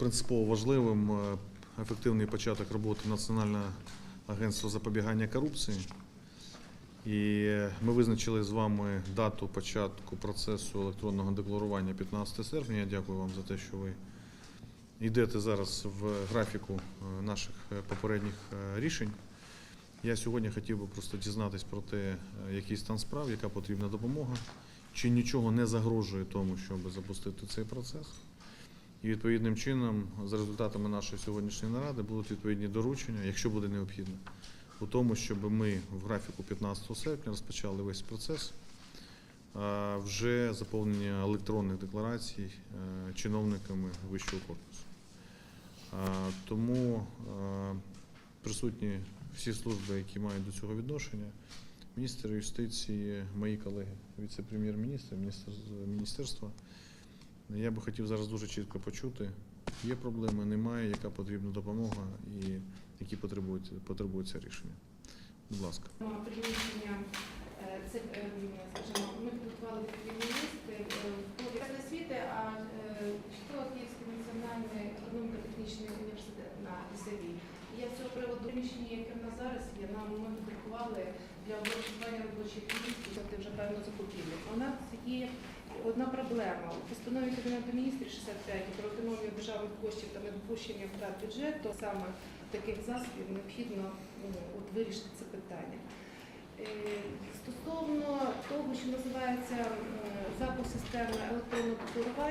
принципово важливим е, ефективний початок роботи Національного агентства запобігання корупції. І ми визначили з вами дату початку процесу електронного декларування 15 серпня. Я дякую вам за те, що ви йдете зараз в графіку е, наших е, попередніх рішень. Я сьогодні хотів би просто дізнатись про те, який стан справ, яка потрібна допомога, чи нічого не загрожує тому, щоб запустити цей процес. І відповідним чином, за результатами нашої сьогоднішньої наради, будуть відповідні доручення, якщо буде необхідно, у тому, щоб ми в графіку 15 серпня розпочали весь процес вже заповнення електронних декларацій е, чиновниками вищого корпусу. Тому присутні всі служби, які мають до цього відношення, міністр юстиції, мої колеги, віце-прем'єр-міністр, міністр міністерства. Я би хотів зараз дуже чітко почути, є проблеми, немає, яка потрібна допомога і які потребують, потребуються рішення. Будь ласка. приміщення, е, це, е, скажімо, ми підготували е, по відповідь освіти, а е, що Київський національний економіко-технічний університет на ІСАВІ. Я з цього приводу приміщення, яке в нас зараз є, нам ми підготували для облаштування робочих місць, тобто вже певно закупівлю. У нас є одна проблема. У постанові Кабінету міністрів 65 про економію державних коштів та недопущення втрат бюджету саме таких засобів необхідно ну, от, вирішити це питання. Е, Стосовно того, що називається запуск системи електронного декларування,